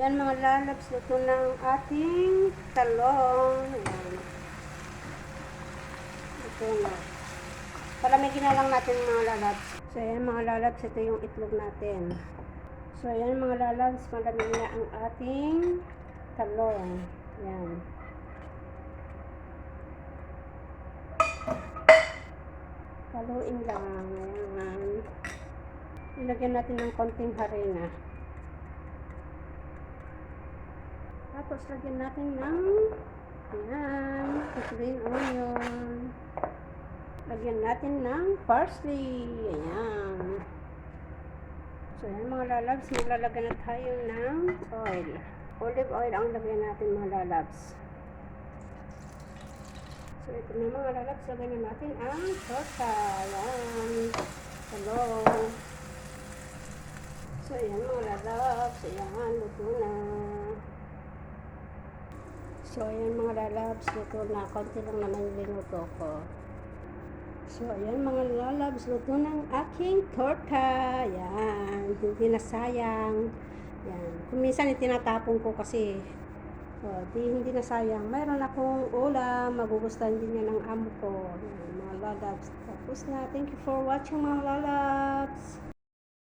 Ayan mga lalabs, luto ng ating talong. Ito na. Palamigin na lang natin mga lalabs. So ayan mga lalabs, ito yung itlog natin. So ayan mga lalabs, malamig na ang ating talong. Ayan. Haluin lang. Ayan. Ilagyan natin ng konting harina. Tapos lagyan natin ng ayan, green onion. Lagyan natin ng parsley. Ayan. So, ayan mga lalabs, maglalagyan na tayo ng oil. Olive oil ang lagyan natin mga lalabs. So, ito na mga lalabs, lagyan na natin ang torta. Ayan. Hello. So, ayan mga lalabs. Ayan, luto na. So, ayan mga lalabs, luto na. Konti lang naman yung linuto ko. So, ayan mga lalabs, luto ng aking torta. Ayan, hindi na sayang. Ayan, kung minsan itinatapon ko kasi oh, di, hindi na sayang. Mayroon akong ulam, magugustuhan din niya ng amo ko. Ayan, mga lalabs. Tapos na. Thank you for watching mga lalabs.